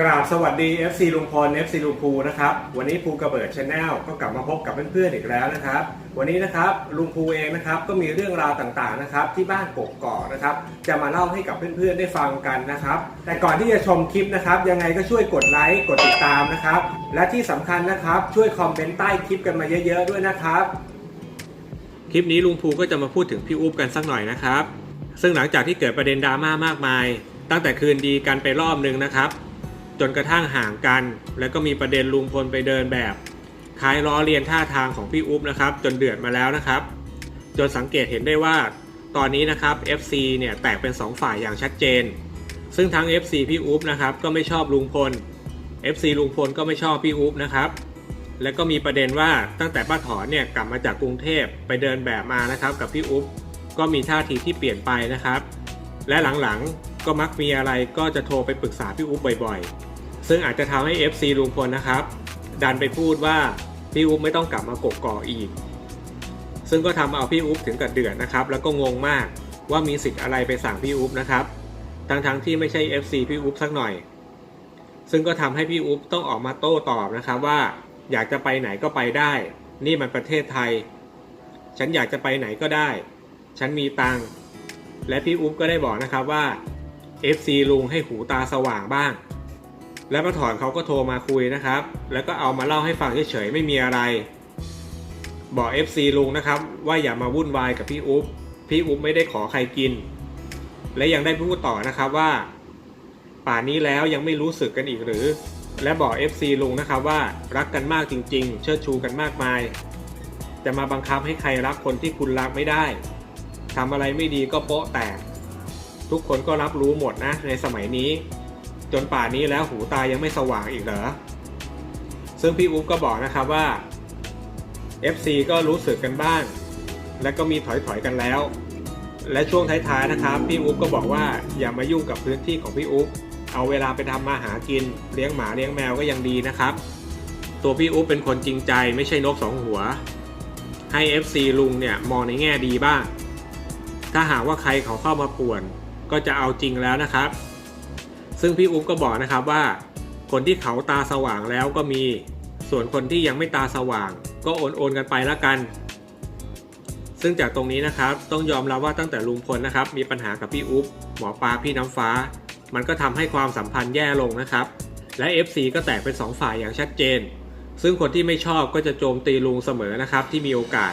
กราบสวัสดี FC ลุงพล FC ลุงภูนะครับ วันนี้ภูกระเบิดชาแนลก็กลับมาพบกับเพื่อนๆอีกแล้วนะครับ วันนี้นะครับลุงภูเองนะครับก็มีเรื่องราวต่างๆนะครับที่บ้านกกอกนะครับ จะมาเล่าให้กับเพื่อนๆได้ฟังกันนะครับ แต่ก่อนที่จะชมคลิปนะครับยังไงก็ช่วยกดไลค์กดติดตามนะครับ และที่สำคัญนะครับช่วยคอมเมนต์ใต้คลิปกันมาเยอะ ๆ ด้วยนะครับ คลิปนี้ลุงภูก็จะมาพูดถึงพี่อุ๊บกันสักหน่อยนะครับ ซึ่งหลังจากที่เกิดประเด็นดราม่ามากมาย ตั้งแต่คืนดีกันไปรอบนึงนะครับ จนกระทั่งห่างกัน แล้วก็มีประเด็นลุงพลไปเดินแบบคล้ายล้อเลียนท่าทางของพี่อุ๊บนะครับ จนเดือดมาแล้วนะครับ จนสังเกตเห็นได้ว่า ตอนนี้นะครับ FC เนี่ยแตกเป็น 2 ฝ่ายอย่างชัดเจน ซึ่งทั้ง FC พี่อุ๊บนะครับก็ไม่ชอบลุงพล FC ลุงพลก็ไม่ชอบพี่อุ๊บนะครับแล้วก็มีประเด็นว่าตั้งแต่ป้าถอนเนี่ยกลับมาจากกรุงเทพไปเดินแบบมานะครับ กับพี่อุ๊บก็มีท่าทีที่เปลี่ยนไปนะครับ และหลังๆก็มักมีอะไรก็จะโทรไปปรึกษาพี่อุ๊บบ่อยๆ ซึ่งอาจจะทำให้ FC ลุงพลนะครับ ดันไปพูดว่าพี่อุ๊บไม่ต้องกลับมากกก่ออีก ซึ่งก็ทำเอาพี่อุ๊บถึงกับเดือดนะครับ แล้วก็งงมากว่ามีสิทธิ์อะไรไปสั่งพี่อุ๊บนะครับ ทั้งๆที่ไม่ใช่ FC พี่อุ๊บสักหน่อย ซึ่งก็ทำให้พี่อุ๊บต้องออกมาโต้ตอบนะครับว่า อยากจะไปไหนก็ไปได้ นี่มันประเทศไทย ฉันอยากจะไปไหนก็ได้ ฉันมีตังค์และพี่อุ๊บก็ได้บอกนะครับว่า FC ลุงให้หูตาสว่างบ้าง และป้าถอนเขาก็โทรมาคุยนะครับ แล้วก็เอามาเล่าให้ฟังเฉยๆไม่มีอะไร บอก FC ลุงนะครับ ว่าอย่ามาวุ่นวายกับพี่อุ๊บพี่อุ๊บไม่ได้ขอใครกิน และยังได้พูดต่อนะครับว่า ป่านนี้แล้วยังไม่รู้สึกกันอีกหรือ และบอก FC ลุงนะครับว่ารักกันมากจริง ๆ เชิดชูกันมากมาย จะมาบังคับให้ใครรักคนที่คุณรักไม่ได้ทำอะไรไม่ดีก็โป๊ะแตกทุกคนก็รับรู้หมดนะในสมัยนี้ นป่านนี้แล้วหูตายังไม่สว่างอีกเหรอ ซึ่งพี่อุ๊บก็บอกนะครับว่า FC ก็รู้สึกกันบ้าง และก็มีถอยๆกันแล้ว และช่วงท้ายๆนะครับ พี่อุ๊บก็บอกว่าอย่ามายุ่งกับพื้นที่ของพี่อุ๊บเอาเวลาไปทำมาหากินเลี้ยงหมาเลี้ยงแมวก็ยังดีนะครับ ตัวพี่อุ๊บเป็นคนจริงใจไม่ใช่นกสองหัว ให้ FC ลุงเนี่ยมองในแง่ดีบ้าง ถ้าหากว่าใครเขาเข้ามาป่วน ก็จะเอาจริงแล้วนะครับ ซึ่งพี่อุ๊บก็บอกนะครับว่า คนที่เขาตาสว่างแล้วก็มี ส่วนคนที่ยังไม่ตาสว่าง ก็โอนโอนกันไปละกัน ซึ่งจากตรงนี้นะครับต้องยอมรับว่าตั้งแต่ลุงพลนะครับ มีปัญหากับพี่อุ๊บหมอปลาพี่น้ำฟ้า มันก็ทำให้ความสัมพันธ์แย่ลงนะครับ และ FC ก็แตกเป็น 2 ฝ่ายอย่างชัดเจน ซึ่งคนที่ไม่ชอบก็จะโจมตีลุงเสมอนะครับที่มีโอกาส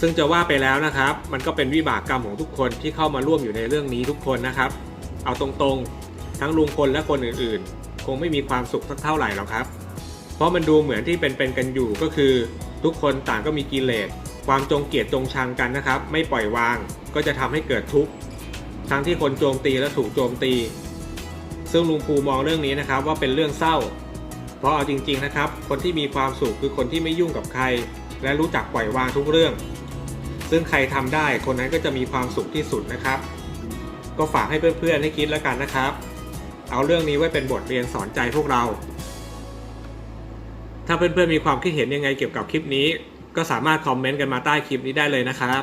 ซึ่งจะว่าไปแล้วนะครับ มันก็เป็นวิบากกรรมของทุกคนที่เข้ามาร่วมอยู่ในเรื่องนี้ทุกคนนะครับ เอาตรงๆ ทั้งลุงพลและคนอื่นๆ คงไม่มีความสุขสักเท่าไหร่หรอกครับ เพราะมันดูเหมือนที่เป็นๆกันอยู่ก็คือ ทุกคนต่างก็มีกิเลสความจงเกลียดจงชังกันนะครับ ไม่ปล่อยวางก็จะทำให้เกิดทุกข์ทั้งที่คนโจมตีและถูกโจมตี ซึ่งลุงภูมองเรื่องนี้นะครับว่าเป็นเรื่องเศร้า เพราะเอาจริง ๆนะครับ คนที่มีความสุขคือคนที่ไม่ยุ่งกับใคร และรู้จักปล่อยวางทุกเรื่อง ซึ่งใครทำได้คนนั้นก็จะมีความสุขที่สุดนะครับ ก็ฝากให้เพื่อนๆให้คิดแล้วกันนะครับ เอาเรื่องนี้ไว้เป็นบทเรียนสอนใจพวกเรา ถ้าเพื่อนๆมีความคิดเห็นยังไงเกี่ยวกับคลิปนี้ ก็สามารถคอมเมนต์กันมาใต้คลิปนี้ได้เลยนะครับ